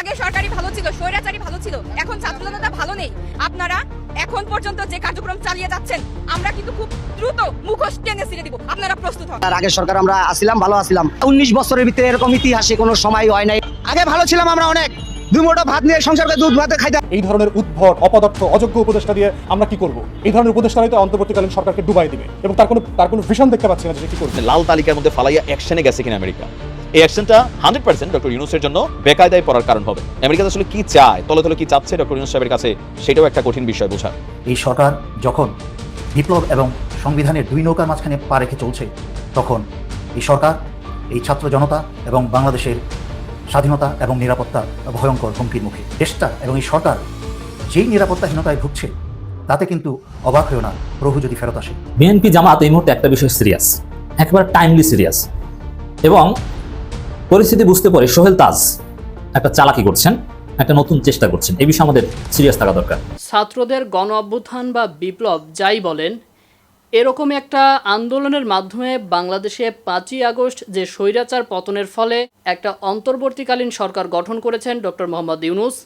আগে সরকারি ভালো ছিল স্বৈরাচারী ভালো ছিল এখন ছাত্র জনতা ভালো নেই। আপনারা এখন পর্যন্ত যে কার্যক্রম চালিয়ে যাচ্ছেন আমরা কিন্তু খুব দ্রুত মুখোশ টেনে ছিঁড়ে দিব। আপনারা প্রস্তুত হন। তার আগে সরকার আমরা আসিলাম ভালো আসিলাম উনিশ বছরের ভিতরে এরকম ইতিহাসে কোনো সময় হয় নাই। আগে ভালো ছিলাম আমরা অনেক। দুই মোটা ভাত নিয়ে সংসারকে দুধ ভাতে খাইতাম। এই ধরনের উদ্ভট অপদার্থ অযোগ্য উপদেষ্টা দিয়ে আমরা কি করব? এই ধরনের উপদেষ্টারাই তো অন্তর্বর্তীকালীন সরকারকে ডুবাই দিবে। এবং তার কোনো তার কোনো ভিশন দেখতে পাচ্ছি না যে কি করবে। লাল তালিকার মধ্যে ফালাইয়া অ্যাকশনে গেছে কিনা আমেরিকা? এই অ্যাকশনটা হান্ড্রেড পার্সেন্ট ডক্টর ইউনুসের জন্য বেকায়দায় পড়ার কারণ হবে। আমেরিকাতে আসলে কি চায় তলে তলে কি চাচ্ছে ডক্টর ইউনুস সাহেবের কাছে সেটাও একটা কঠিন বিষয় বোঝা এই সরকার যখন বিপ্লব এবং সংবিধানের দুই নৌকার মাঝখানে পা রেখে চলছে তখন এই সরকার এই ছাত্র জনতা এবং বাংলাদেশের স্বাধীনতা এবং নিরাপত্তা ভয়ঙ্কর হুমকির মুখে। দেশটা এবং এই সরকার যেই নিরাপত্তাহীনতায় ভুগছে তাতে কিন্তু অবাক হয়েও না প্রভু যদি ফেরত আসে। বিএনপি জামাত এই মুহূর্তে একটা বিষয় সিরিয়াস একেবারে টাইমলি সিরিয়াস এবং পরিস্থিতি বুঝতে পারে। সোহেল তাজ একটা চালাকি করছেন, একটা নতুন চেষ্টা করছেন। এই বিষয়ে আমাদের সিরিয়াস থাকা দরকার। ছাত্রদের গণ অভ্যুত্থান বা বিপ্লব যাই বলেন, এরকম একটা আন্দোলনের মাধ্যমে বাংলাদেশে পাঁচই আগস্ট যে স্বৈরাচার পতনের ফলে একটা অন্তর্বর্তীকালীন সরকার গঠন করেছেন ডক্টর মোহাম্মদ ইউনুস।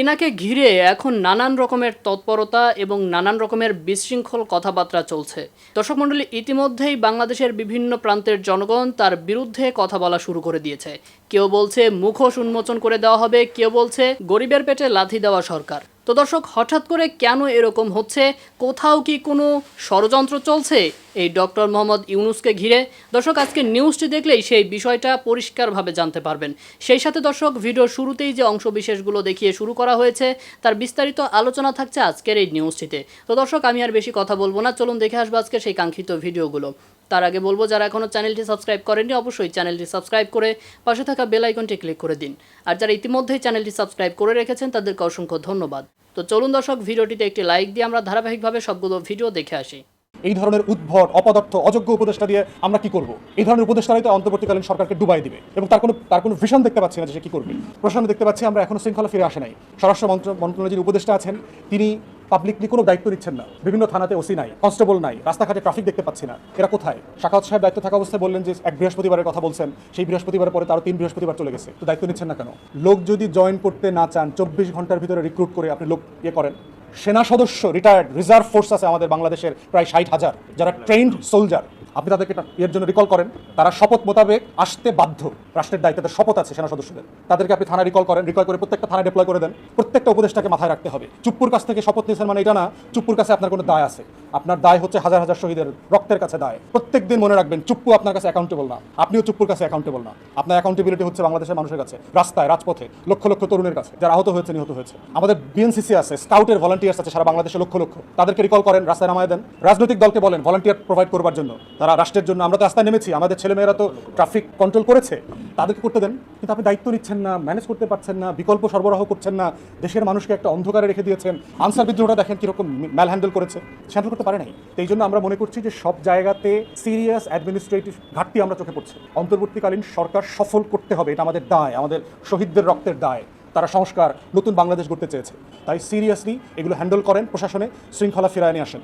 ইনাকে ঘিরে এখন নানান রকমের তৎপরতা এবং নানান রকমের বিশৃঙ্খল কথাবার্তা চলছে। দর্শক মণ্ডলী, ইতিমধ্যেই বাংলাদেশের বিভিন্ন প্রান্তের জনগণ তার বিরুদ্ধে কথা বলা শুরু করে দিয়েছে। কেউ বলছে মুখোশ উন্মোচন করে দেওয়া হবে, কেউ বলছে গরিবের পেটে লাথি দেওয়া সরকার। তো দর্শক, হঠাৎ করে কেন এরকম হচ্ছে? কোথাও কি কোনো ষড়যন্ত্র চলছে? এই ডক্টর মোহাম্মদ ইউনুসকে ঘিরে। দর্শক, আজকে নিউজটি দেখলেই সেই বিষয়টা পরিষ্কারভাবে জানতে পারবেন। সেই সাথে দর্শক ভিডিওর শুরুতেই যে অংশ বিশেষগুলো দেখিয়ে শুরু করা হয়েছে, তার বিস্তারিত আলোচনা থাকছে আজকের এই নিউজটিতে। তো দর্শক, আমি আর বেশি কথা বলব না। চলুন দেখে আসব আজকে সেই কাঙ্ক্ষিত ভিডিওগুলো। তার আগে বলব, যারা এখনও চ্যানেলটি সাবস্ক্রাইব করেননি, অবশ্যই চ্যানেলটি সাবস্ক্রাইব করে পাশে থাকা বেল আইকনটি ক্লিক করে দিন। আর যারা ইতিমধ্যেই চ্যানেলটি সাবস্ক্রাইব করে রেখেছেন, তাদেরকে অসংখ্য ধন্যবাদ। তো চলুন দর্শক, ভিডিওটিতে একটি লাইক দিয়ে আমরা ধারাবাহিকভাবে সবগুলো ভিডিও দেখে আসি। এই ধরনের উদ্ভট, অপদার্থ, অযোগ্য উপদেষ্টা দিয়ে আমরা কি করব? এই ধরনের উপদেষ্টারাই তো অন্তর্বর্তীকালীন সরকারকে ডুবাই দিবে এবং তার কোনো তার কোনো ভিশন দেখতে পাচ্ছি না যে সে কি করবে। প্রশাসনে দেখতে পাচ্ছি আমরা এখনও শৃঙ্খলা ফিরে আসে নাই। স্বরাষ্ট্র মন্ত্র- মন্ত্রণালয়ের যিনি উপদেষ্টা আছেন, তিনি পাবলিকলি কোনো দায়িত্ব নিচ্ছেন না। বিভিন্ন থানাতে ওসি নাই কনস্টেবল নাই, রাস্তাঘাটে ট্রাফিক দেখতে পাচ্ছি না। এরা কোথায়? শাখাত সাহেব দায়িত্ব থাকা অবস্থায় বললেন যে, এক বৃহস্পতিবারের কথা বলছেন, সেই বৃহস্পতিবারের পরে তারও তিন বৃহস্পতিবার চলে গেছে। তো দায়িত্ব নিচ্ছেন না কেন? লোক যদি জয়েন করতে না চান, চব্বিশ ঘণ্টার ভিতরে রিক্রুট করে আপনি লোক ইয়ে করেন। সেনা সদস্য রিটায়ার্ড রিজার্ভ ফোর্স আছে আমাদের বাংলাদেশের প্রায় ষাট হাজার, যারা ট্রেন্ড সোলজার আপনি তাদেরকে এর জন্য রিকল করেন, তারা শপথ মোতাবেক আসতে বাধ্য। রাষ্ট্রের দায়িত্বে শপথ আছে সেনা সদস্যদের। তাদেরকে আপনি থানা রিকল করেন রিকল করে প্রত্যেকটা থানায় ডিপ্লয় করে দেন, প্রত্যেকটা উপদেশটাকে মাথায় রাখতে হবে। চুপ্পুর কাছ থেকে শপথ নিয়েছেন মানে এটা না, চুপ্পুর কাছে আপনার কোনো দায় আছে। আপনার দায় হচ্ছে হাজার হাজার শহীদের রক্তের কাছে দায়। প্রত্যেক দিন মনে রাখবেন, চুপ্পু আপনার কাছে অ্যাকাউন্টেবল না। আপনিও চুপ্পুর কাছে অ্যাকাউন্টেবল না। আপনার অ্যাকাউন্টেবিলিটি হচ্ছে বাংলাদেশের মানুষের কাছে, রাস্তায়, রাজপথে, লক্ষ লক্ষ তরুণের কাছে, যারা আহত হয়েছে, নিহত হয়েছে। আমাদের বিএনসিসি আছে, স্কাউটের ভলান্টিয়ার্স আছে সারা বাংলাদেশে লক্ষ লক্ষ। তাদেরকে রিকল করেন, রাস্তায় নামায় দেন। রাজনৈতিক দলকে বলেন ভলান্টিয়ার প্রোভাইড করবার জন্য। তারা রাষ্ট্রের জন্য, আমরা তো রাস্তায় নেমেছি, আমাদের ছেলেমেয়েরা তো ট্রাফিক কন্ট্রোল করেছে, তাদেরকে করতে দেন। কিন্তু আপনি দায়িত্ব নিচ্ছেন না ম্যানেজ করতে পারছেন না, বিকল্প সরবরাহ করছেন না, দেশের মানুষকে একটা অন্ধকারে রেখে দিয়েছেন। আনসার বিদ্রোহটা দেখেন কীরকম ম্যাল হ্যান্ডেল করেছে হ্যান্ডেল করতে পারে নাই। এই জন্য আমরা মনে করছি যে সব জায়গাতে সিরিয়াস অ্যাডমিনিস্ট্রেটিভ ঘাটতি আমরা চোখে পড়ছে। অন্তর্বর্তীকালীন সরকার সফল করতে হবে, এটা আমাদের দায়, আমাদের শহীদদের রক্তের দায়। তারা সংস্কার, নতুন বাংলাদেশ গড়তে চেয়েছে। তাই সিরিয়াসলি এগুলো হ্যান্ডেল করেন প্রশাসনে, শৃঙ্খলা ফিরায় নিয়ে আসেন।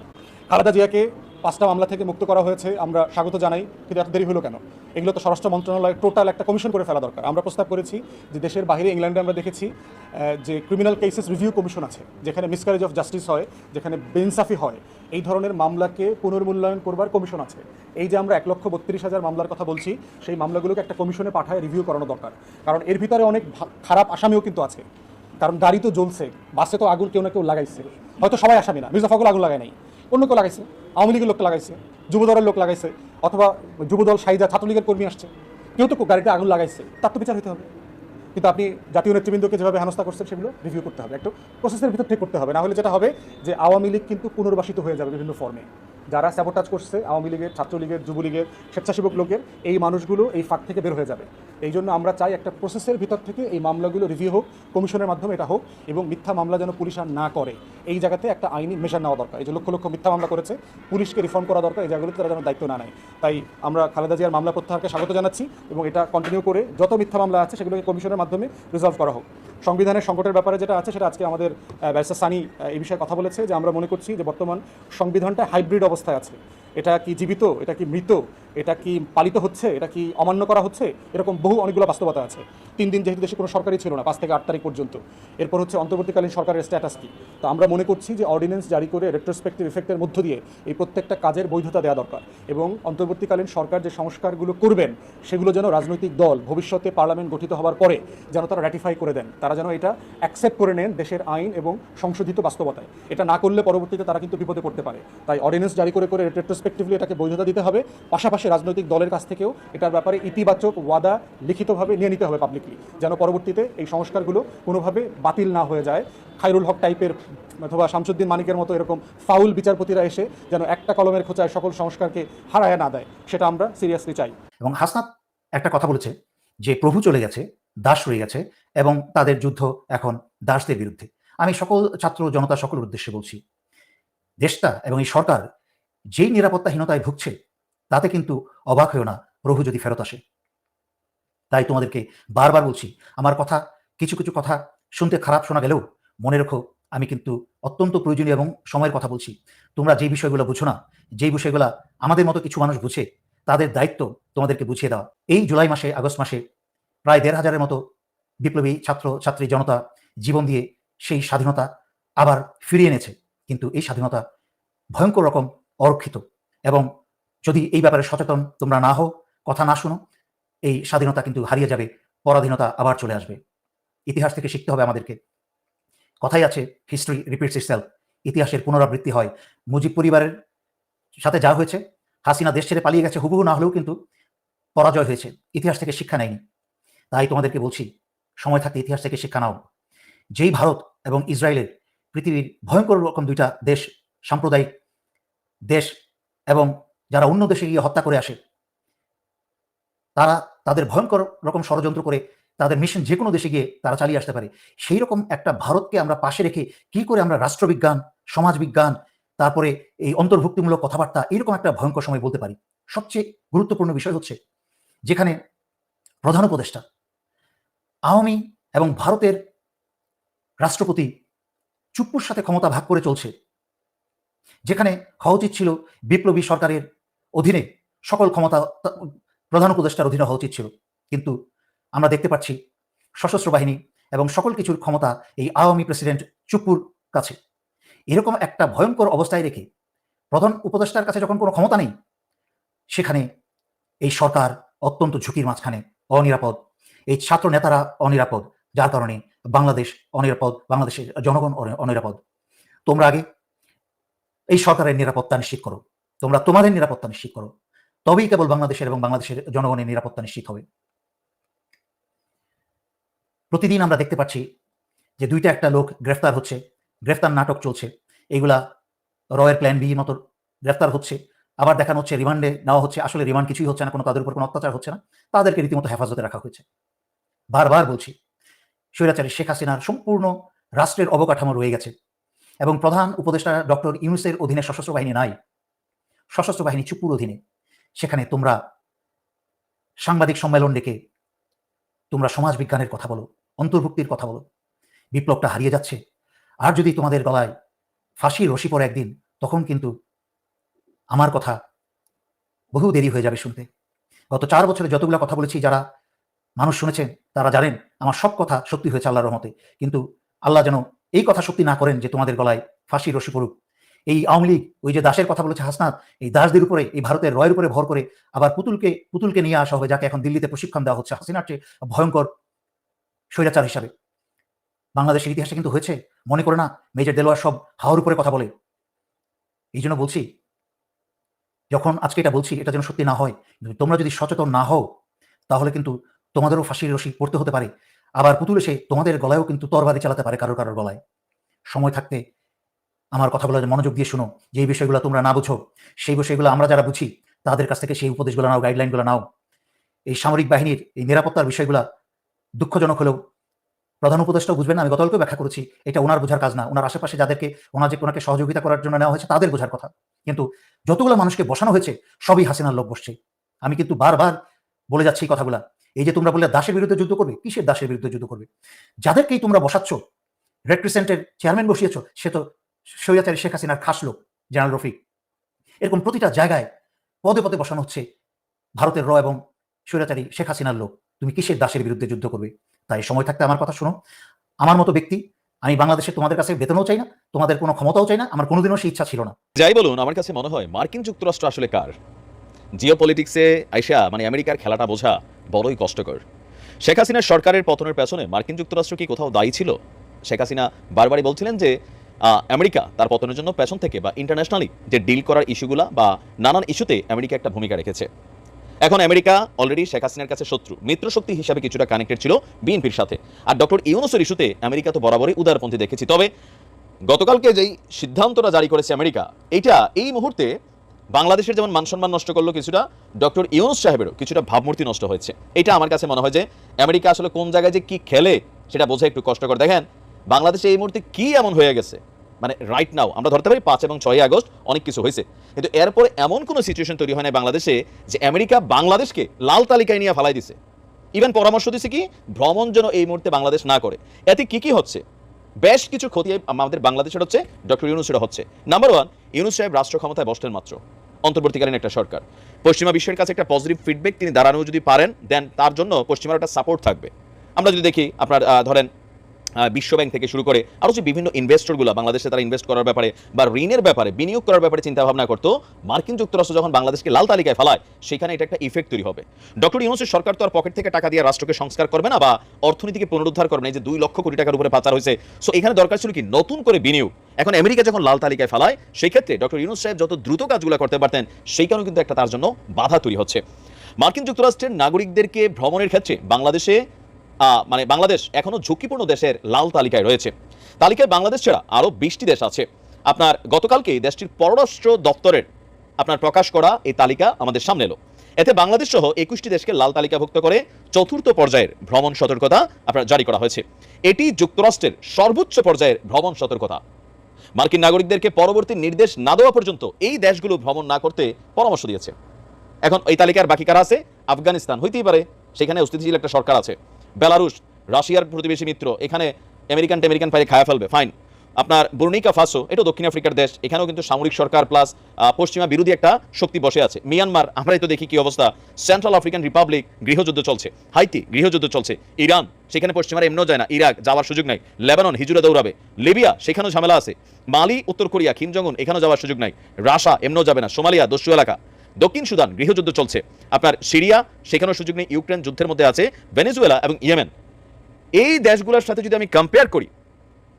খালেদা জিয়াকে পাঁচটা মামলা থেকে মুক্ত করা হয়েছে, আমরা স্বাগত জানাই, কিন্তু এত দেরি হলো কেন? এগুলো তো স্বরাষ্ট্র মন্ত্রণালয় টোটাল একটা কমিশন করে ফেলা দরকার। আমরা প্রস্তাব করেছি যে দেশের বাইরে, ইংল্যান্ডে আমরা দেখেছি যে ক্রিমিনাল কেসেস রিভিউ কমিশন আছে, যেখানে মিসক্যারেজ অফ জাস্টিস হয়, যেখানে বেইনসাফি হয়। এই ধরনের মামলাকে পুনর্মূল্যায়ন করবার কমিশন আছে। এই যে আমরা এক লক্ষ বত্রিশ হাজার মামলার কথা বলছি, সেই মামলাগুলোকে একটা কমিশনে পাঠায় রিভিউ করানো দরকার। কারণ এর ভিতরে অনেক খারাপ আসামিও কিন্তু আছে। কারণ গাড়ি তো জ্বলছে, বাসে তো আগুন কেউ না কেউ লাগাইছে। হয়তো সবাই আসামি না, মির্জা ফখরুল আগুন লাগায় নাই। অন্য কেউ লাগাইছে? আওয়ামী লীগের লোক লাগাইছে যুবদলের লোক লাগাইছে, অথবা যুবদল সাইদা ছাত্রলীগের কর্মী আসছে। কেউ তো গাড়িতে আগুন লাগাইছে, তার তো বিচার হতে হবে। কিন্তু আপনি জাতীয় নেতৃবৃন্দকে যেভাবে হেনস্থা করছেন, সেগুলো রিভিউ করতে হবে। একটু প্রসেসের ভিতর ঠিক করতে হবে। না হলে যেটা হবে যে আওয়ামী লীগ কিন্তু পুনর্বাসিত হয়ে যাবে বিভিন্ন ফর্মে যারা স্যাবোটাজ করছে আওয়ামী লীগের, ছাত্রলীগের, যুবলীগের, স্বেচ্ছাসেবক লোকের, এই মানুষগুলো এই ফাঁক থেকে বের হয়ে যাবে। এই জন্য আমরা চাই একটা প্রসেসের ভিতর থেকে এই মামলাগুলো রিভিউ হোক কমিশনের মাধ্যমে এটা হোক এবং মিথ্যা মামলা যেন পুলিশ আর না করে। এই জায়গাতে একটা আইনি মেশার নেওয়া দরকার। এই যে লক্ষ লক্ষ মিথ্যা মামলা করেছে, পুলিশকে রিফর্ম করা দরকার, এই জায়গাগুলোতে তারা যেন দায়িত্ব না নেয়। তাই আমরা খালেদা জিয়ার মামলা প্রত্যাহারকে স্বাগত জানাচ্ছি এবং এটা কন্টিনিউ করে যত মিথ্যা মামলা আছে সেগুলোকে কমিশনের মাধ্যমে রিজলভ করা হোক। সংবিধানের সংকটের ব্যাপারে যেটা আছে, সেটা আজকে আমাদের ব্যারিস্টার সানি এই বিষয়ে কথা বলেছে, যে আমরা মনে করছি যে বর্তমান সংবিধানটা হাইব্রিড অবস্থায় আছে। এটা কি জীবিত? এটা কি মৃত? এটা কি পালিত হচ্ছে? এটা কি অমান্য করা হচ্ছে? এরকম বহু অনেকগুলো বাস্তবতা আছে। তিন দিন যেহেতু দেশে কোনো সরকারই ছিল না, পাঁচ থেকে আট তারিখ পর্যন্ত। এরপর হচ্ছে অন্তর্বর্তীকালীন সরকারের স্ট্যাটাস কি? তো আমরা মনে করছি যে অর্ডিন্যান্স জারি করে রেট্রোস্পেক্টিভ ইফেক্টের মধ্য দিয়ে এই প্রত্যেকটা কাজের বৈধতা দেওয়া দরকার এবং অন্তর্বর্তীকালীন সরকার যে সংস্কারগুলো করবেন, সেগুলো যেন রাজনৈতিক দল ভবিষ্যতে পার্লামেন্ট গঠিত হওয়ার পরে যেন তারা র্যাটিফাই করে দেন। তারা যেন এটা অ্যাকসেপ্ট করে নেন দেশের আইন এবং সংশোধিত বাস্তবতায়। এটা না করলে পরবর্তীতে তারা কিন্তু বিপদে পড়তে পারে। তাই অর্ডিন্যান্স জারি করে করে রেট্রোস্পেক্টিভলি এটাকে বৈধতা দিতে হবে। পাশাপাশি রাজনৈতিক দলের কাছ থেকেও এটার ব্যাপারে ইতিবাচক ওয়াদা লিখিতভাবে নিয়ে নিতে হবে পাবলিকলি যেন পরবর্তীতে এই সংস্কারগুলো কোনোভাবে বাতিল না হয়ে যায়। খায়রুল হক টাইপের অথবা শামসুদ্দিন মানিকের মতো এরকম ফাউল বিচারপতিরা এসে যেন একটা কলমের খোঁচায় সকল সংস্কারকে হারায় না দেয়, সেটা আমরা সিরিয়াসলি চাই। এবং হাসনাত একটা কথা বলেছে যে প্রভু চলে গেছে, দাস রয়ে গেছে এবং তাদের যুদ্ধ এখন দাসদের বিরুদ্ধে। আমি সকল ছাত্র জনতা সকলের উদ্দেশ্যে বলছি, দেশটা এবং এই সরকার যেই নিরাপত্তাহীনতায় ভুগছে, তাতে কিন্তু অবাক হয়েও না প্রভু যদি ফেরত আসে। তাই তোমাদেরকে বারবার বলছি, আমার কথা, কিছু কিছু কথা শুনতে খারাপ শোনা গেলেও মনে রেখো, আমি কিন্তু অত্যন্ত প্রয়োজনীয় এবং সময়ের কথা বলছি। তোমরা যে বিষয়গুলো বুঝো না, যেই বিষয়গুলো আমাদের মতো কিছু মানুষ বুঝে, তাদের দায়িত্ব তোমাদেরকে বুঝিয়ে দেওয়া। এই জুলাই মাসে, আগস্ট মাসে প্রায় দেড় হাজারের মতো বিপ্লবী ছাত্র, ছাত্রী জনতা জীবন দিয়ে সেই স্বাধীনতা আবার ফিরিয়ে এনেছে। কিন্তু এই স্বাধীনতা ভয়ঙ্কর রকম অরক্ষিত। এবং যদি এই ব্যাপারে সচেতন তোমরা না হও, কথা না শুনো, এই স্বাধীনতা কিন্তু হারিয়ে যাবে, পরাধীনতা আবার চলে আসবে। ইতিহাস থেকে শিখতে হবে আমাদেরকে। কথাই আছে হিস্ট্রি রিপিটস ইটসেলফ ইতিহাসের পুনরাবৃত্তি হয়। মুজিব পরিবারের সাথে যা হয়েছে, হাসিনা দেশ ছেড়ে পালিয়ে গেছে, হুবহু না হলেও কিন্তু পরাজয় হয়েছে। ইতিহাস থেকে শিক্ষা নেয়নি। তাই তোমাদেরকে বলছি, সময় থাকতে ইতিহাস থেকে শিক্ষা নাও। যেই ভারত এবং ইসরায়েলের পৃথিবীর ভয়ঙ্কর রকম দুইটা দেশ সাম্প্রদায়িক দেশ এবং যারা অন্য দেশে গিয়ে হত্যা করে আসে, তারা তাদের ভয়ঙ্কর রকম ষড়যন্ত্র করে তাদের মিশন যে কোনো দেশে গিয়ে তারা চালিয়ে আসতে পারে। সেই রকম একটা ভারতকে আমরা পাশে রেখে কি করে আমরা রাষ্ট্রবিজ্ঞান, সমাজবিজ্ঞান, তারপরে এই অন্তর্ভুক্তিমূলক কথাবার্তা এরকম একটা ভয়ঙ্কর সময় বলতে পারি? সবচেয়ে গুরুত্বপূর্ণ বিষয় হচ্ছে যেখানে প্রধান উপদেষ্টা, আওয়ামী এবং ভারতের রাষ্ট্রপতি চুপ্পুর সাথে ক্ষমতা ভাগ করে চলছে। যেখানে হওয়া উচিত ছিল বিপ্লবী সরকারের অধীনে সকল ক্ষমতা প্রধান উপদেষ্টার অধীনে হওয়া উচিত ছিল। কিন্তু আমরা দেখতে পাচ্ছি সশস্ত্র বাহিনী এবং সকল কিছুর ক্ষমতা এই আওয়ামী প্রেসিডেন্ট চুপ্পুর কাছে। এরকম একটা ভয়ঙ্কর অবস্থায় রেখে প্রধান উপদেষ্টার কাছে যখন কোনো ক্ষমতা নেই, সেখানে এই সরকার অত্যন্ত ঝুঁকির মাঝখানে অনিরাপদ। এই ছাত্র নেতারা অনিরাপদ, যার কারণে বাংলাদেশ অনিরাপদ, বাংলাদেশের জনগণ অনিরাপদ। তোমরা আগে এই সরকারের নিরাপত্তা নিশ্চিত করো। তোমরা তোমাদের নিরাপত্তা নিশ্চিত করো। তবেই কেবল বাংলাদেশের এবং বাংলাদেশের জনগণের নিরাপত্তা নিশ্চিত হবে। প্রতিদিন আমরা দেখতে পাচ্ছি যে দুইটা একটা লোক গ্রেফতার হচ্ছে, গ্রেফতার নাটক চলছে। এইগুলা রয়ের প্ল্যান বি মতো গ্রেফতার হচ্ছে। আবার দেখানো হচ্ছে রিমান্ডে নেওয়া হচ্ছে। আসলে রিমান্ড কিছুই হচ্ছে না, কোনো তাদের উপর কোনো অত্যাচার হচ্ছে না। তাদেরকে রীতিমতো হেফাজতে রাখা হয়েছে। বারবার বলছি, স্বৈরাচারী শেখ হাসিনার সম্পূর্ণ রাষ্ট্রের অবকাঠামো রয়ে গেছে। এবং প্রধান উপদেষ্টা ডক্টর ইউনুসের অধীনে সশস্ত্র বাহিনী নাই। সশস্ত্র বাহিনী চুপুর অধীনে। সেখানে তোমরা সাংবাদিক সম্মেলন ডেকে তোমরা সমাজ বিজ্ঞানের কথা বলো, অন্তর্ভুক্তির কথা বলো। বিপ্লবটা হারিয়ে যাচ্ছে। আর যদি তোমাদের গলায় ফাঁসির রশি পড়ে একদিন, তখন কিন্তু আমার কথা বহু দেরি হয়ে যাবে শুনতে। গত চার বছরে যতগুলো কথা বলেছি, যারা মানুষ শুনেছেন, তারা জানেন, আমার সব কথা সত্যি হয়েছে আল্লাহর রহমতে। কিন্তু আল্লাহ যেন এই কথা সত্যি না করেন যে তোমাদের গলায় ফাঁসির রশি পড়ুক। এই আওয়ামী লীগ, ওই যে দাসের কথা বলেছে হাসনাত, এই দাসদের উপরে, এই ভারতের রয়ের উপরে ভর করে আবার পুতুলকে পুতুলকে নিয়ে আসা হবে, যাকে এখন দিল্লিতে প্রশিক্ষণ দেওয়া হচ্ছে। হাসিনার চেয়ে ভয়ঙ্কর স্বৈরাচার হিসাবে। বাংলাদেশের ইতিহাসে কিন্তু হয়েছে, মনে করে না, মেজর দেলোয়ার সব হাওয়ার উপরে কথা বলে। এই জন্য বলছি, যখন আজকে এটা বলছি, এটা যেন সত্যি না হয় তোমরা যদি সচেতন না হও, তাহলে কিন্তু তোমাদেরও ফাঁসির রশি পড়তে হতে পারে। আবার পুতুল এসে তোমাদের গলায়ও কিন্তু তরবারি চালাতে পারে কারোর কারোর গলায়। সময় থাকতে আমার কথাগুলো মনোযোগ দিয়ে শুনো যে বিষয়গুলো তোমরা না বুঝো, সেই বিষয়গুলো আমরা যারা বুঝি, তাদের কাছ থেকে সেই উপদেশগুলো নাও গাইডলাইনগুলো নাও। এই সামরিক বাহিনীর এই নিরাপত্তার বিষয়গুলো দুঃখজনক হলেও প্রধান উপদেষ্টাও বুঝবেন না, আমি গতকালকেও ব্যাখ্যা করেছি, এটা ওনার বোঝার কাজ না। ওনার আশেপাশে যাদেরকে, ওনার যে ওনাকে সহযোগিতা করার জন্য নেওয়া হয়েছে, তাদের বোঝার কথা। কিন্তু যতগুলো মানুষকে বসানো হয়েছে, সবই হাসিনার লোক বসছে। আমি কিন্তু বারবার বলে যাচ্ছি এই কথাগুলা। এই যে তোমরা বললে দাসের বিরুদ্ধে যুদ্ধ করবে, কিসের দাসের বিরুদ্ধে যুদ্ধ করবে? যাদেরকেই তোমরা বসাচ্ছ রেড ক্রিসেন্টের চেয়ারম্যান বসিয়েছ, সে তো সৈয়াচারী শেখ হাসিনার খাস লোক, জেনারেল রফিক। এরকম প্রতিটা জায়গায় পদে পদে বসানো হচ্ছে ভারতের র এবং স্বৈরাচারী শেখ হাসিনার লোক। তুমি কিসের দাসের বিরুদ্ধে যুদ্ধ করবে? তাই সময় থাকতে আমার কথা শোনো। আমার মতো ব্যক্তি, আমি বাংলাদেশে তোমাদের কাছে বেতনও চাই না, তোমাদের কোনো ক্ষমতাও চাই না, আমার কোনোদিনও সেই ইচ্ছা ছিল না। যাই বলুন, আমার কাছে মনে হয় মার্কিন যুক্তরাষ্ট্র আসলে কার? জিও পলিটিক্সে আইসা মানে আমেরিকার খেলাটা বোঝা বড়ই কষ্টকর। শেখ হাসিনার সরকারের পতনের পেছনে মার্কিন যুক্তরাষ্ট্র কি কোথাও দায়ী ছিল? শেখ হাসিনা বারবারই বলছিলেন যে আমেরিকা তার পতনের জন্য পেছন থেকে বা ইন্টারন্যাশনালি যে ডিল করার ইস্যুগুলা বা নানান ইস্যুতে আমেরিকা একটা ভূমিকা রেখেছে। এখন আমেরিকা অলরেডি শেখ হাসিনার কাছে শত্রু, মিত্রশক্তি হিসাবে কিছুটা কানেক্টেড ছিল বিএনপির সাথে। আর ডক্টর ইউনুসের ইস্যুতে আমেরিকা তো বরাবরই উদারপন্থী দেখেছি। তবে গতকালকে যেই সিদ্ধান্তটা জারি করেছে আমেরিকা এটা এই মুহূর্তে বাংলাদেশের যেমন মানসম্মান নষ্ট করল কিছুটা, ডক্টর ইউনুস সাহেবেরও কিছুটা ভাবমূর্তি নষ্ট হয়েছে। এটা আমার কাছে মনে হয় যে আমেরিকা আসলে কোন জায়গায় যে কি খেলে সেটা বোঝা একটু কষ্টকর। দেখেন, বাংলাদেশে এই মুহূর্তে কি এমন হয়ে গেছে? মানে রাইট নাও আমরা ধরতে পারি পাঁচ এবং ছয় আগস্ট অনেক কিছু হয়েছে। কিন্তু এরপরে এমন কোনো সিচুয়েশন তৈরি হয় না বাংলাদেশে যে আমেরিকা বাংলাদেশকে লাল তালিকায় নিয়ে ফালাই দিছে। ইভেন পরামর্শ দিছে কি, ভ্রমণ যেন এই মুহূর্তে বাংলাদেশ না করে। এতে কি কি হচ্ছে? বেশ কিছু ক্ষতি আমাদের বাংলাদেশের হচ্ছে ডক্টর ইউনুসের হচ্ছে। নাম্বার ওয়ান ইউনুস সাহেব রাষ্ট্র ক্ষমতায় বসলেন মাত্র, অন্তর্বর্তীকালীন একটা সরকার। পশ্চিমা বিশ্বের কাছে একটা পজিটিভ ফিডব্যাক তিনি দাঁড়ানো যদি পারেন দেন তার জন্য পশ্চিমার একটা সাপোর্ট থাকবে। আমরা যদি দেখি, আপনার ধরেন বিশ্বব্যাংক থেকে শুরু করে আরও যে বিভিন্ন ইনভেস্টরগুলো বাংলাদেশে তারা ইনভেস্ট করার ব্যাপারে বা ঋণের ব্যাপারে, বিনিয়োগ করার ব্যাপারে চিন্তা ভাবনা করতো, মার্কিন যুক্তরাষ্ট্র যখন বাংলাদেশকে লাল তালিকায় ফেলায়, সেখানে এটা একটা ইফেক্ট তৈরি হবে। ডক্টর ইউনুসের সরকার তো আর পকেট থেকে টাকা দিয়ে রাষ্ট্রকে সংস্কার করবে না বা অর্থনীতিকে পুনরুদ্ধার করবে না যে দুই লক্ষ কোটি টাকার উপরে পাচার হয়েছে। সো এখানে দরকার ছিল কি? নতুন করে বিনিয়োগ। এখন আমেরিকা যখন লাল তালিকায় ফেলায় সেই ক্ষেত্রে ডক্টর ইউনুস সাহেব যত দ্রুত কাজগুলো করতে পারতেন সেই কারণে কিন্তু একটা তার জন্য বাধা তৈরি হচ্ছে। মার্কিন যুক্তরাষ্ট্রের নাগরিকদেরকে ভ্রমণের ক্ষেত্রে বাংলাদেশে মানে বাংলাদেশ এখনও ঝুঁকিপূর্ণ দেশের লাল তালিকায় রয়েছে। তালিকায় বাংলাদেশ ছাড়া আরও বিশটি দেশ আছে। আপনার গতকালকে দেশটির পররাষ্ট্র দপ্তরের আপনার প্রকাশ করা এই তালিকা আমাদের সামনে এলো। এতে বাংলাদেশ সহ একুশটি দেশকে লাল তালিকাভুক্ত করে চতুর্থ পর্যায়ের ভ্রমণ সতর্কতা আপনার জারি করা হয়েছে। এটি যুক্তরাষ্ট্রের সর্বোচ্চ পর্যায়ের ভ্রমণ সতর্কতা। মার্কিন নাগরিকদেরকে পরবর্তী নির্দেশ না দেওয়া পর্যন্ত এই দেশগুলো ভ্রমণ না করতে পরামর্শ দিয়েছে। এখন এই তালিকার বাকি কারা আছে? আফগানিস্তান হইতেই পারে, সেখানে অস্থিতিশীল একটা সরকার আছে। বেলারুশ, রাশিয়ার প্রতিবেশী মিত্র, এখানে আমেরিকান টেমেরিকান পাইরে খায়া ফেলবে ফাইন আপনার বুর্নিকা ফাসো, এটাও দক্ষিণ আফ্রিকার দেশ, এখানেও কিন্তু সামরিক সরকার প্লাস পশ্চিমা বিরোধী একটা শক্তি বসে আছে। মিয়ানমার, আমরাই তো দেখি কি অবস্থা। সেন্ট্রাল আফ্রিকান রিপাবলিক গৃহযুদ্ধ চলছে হাইতি গৃহযুদ্ধ চলছে ইরান সেখানে পশ্চিমারা এমনও যায় না ইরাক যাওয়ার সুযোগ নাই লেবানন হিজুরা দৌড়াবে লিবিয়া সেখানেও ঝামেলা আছে, মালি, উত্তর কোরিয়া কিম এখানেও যাওয়ার সুযোগ নাই রাশা এমনও যাবে না, সোমালিয়া, দস্যু এলাকা দক্ষিণ সুদান গৃহযুদ্ধ চলছে। আপনার সিরিয়া, সেখানেও সুযোগ নেই, ইউক্রেন যুদ্ধের মধ্যে আছে, ভেনেজুয়েলা এবং ইয়েমেন। এই দেশগুলোর সাথে যদি আমি কম্পেয়ার করি,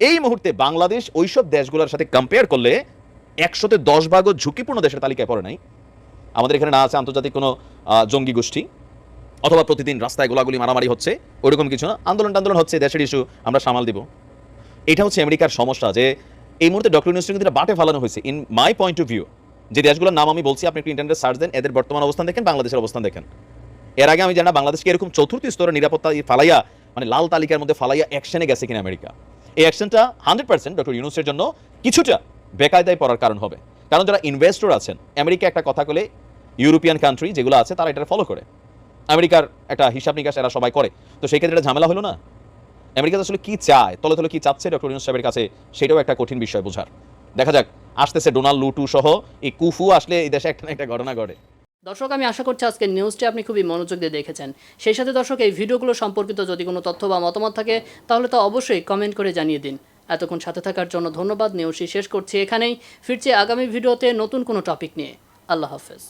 এই মুহূর্তে বাংলাদেশ ওইসব দেশগুলোর সাথে কম্পেয়ার করলে একশোতে দশ ভাগও ঝুঁকিপূর্ণ দেশের তালিকায় পড়ে নাই। আমাদের এখানে না আছে আন্তর্জাতিক কোনো জঙ্গি গোষ্ঠী, অথবা প্রতিদিন রাস্তায় গোলাগুলি মারামারি হচ্ছে ওইরকম কিছু না। আন্দোলন টান্দোলন হচ্ছে, দেশের ইস্যু আমরা সামাল দিব। এটা হচ্ছে আমেরিকার সমস্যা যে, এই মুহূর্তে ডক্টর কিন্তু বাটে ফেলানো হয়েছে। In my point of view যে দেশগুলোর নাম আমি বলছি, আপনি একটু ইন্টারনেটে সার্চ দেন, এদের বর্তমান অবস্থান দেখেন, বাংলাদেশের অবস্থান দেখেন। এর আগে আমি জানা বাংলাদেশকে এরকম চতুর্থ স্তরের নিরাপত্তা ফালাইয়া মানে লাল তালিকার মধ্যে ফালাইয়া অ্যাকশনে গেছে কিনা আমেরিকা? এই অ্যাকশনটা হান্ড্রেড পার্সেন্ট ডক্টর ইউনুসের জন্য কিছুটা বেকায়দায় পড়ার কারণ হবে। কারণ যারা ইনভেস্টর আছেন, আমেরিকা একটা কথা বলে ইউরোপিয়ান কান্ট্রি যেগুলো আছে, তারা এটা ফলো করে। আমেরিকার একটা হিসাব নিকাশ এরা সবাই করে। তো সেই ক্ষেত্রে এটা ঝামেলা হলো না? আমেরিকা আসলে কি চায়? তলে তলে কি চাচ্ছে ডক্টর ইউনুস সাহেবের কাছে? সেটাও একটা কঠিন বিষয় বোঝার। দেখা যাক, আসতেছে ডোনাল্ড লুটু সহ, এই কুফু আসলে এই দেশে একটা না একটা ঘটনা ঘটে। দর্শক, আমি আশা করছি আজকের নিউজটি আপনি খুবই মনোযোগ দিয়ে দেখেছেন। সেই সাথে দর্শক, এই ভিডিওগুলো সম্পর্কিত যদি কোনো তথ্য বা মতামত থাকে, তাহলে তা অবশ্যই কমেন্ট করে জানিয়ে দিন। এতক্ষণ সাথে থাকার জন্য ধন্যবাদ। নিউজটি শেষ করছি এখানেই। ফিরছি আগামী ভিডিওতে নতুন কোনো টপিক নিয়ে। আল্লাহ হাফেজ।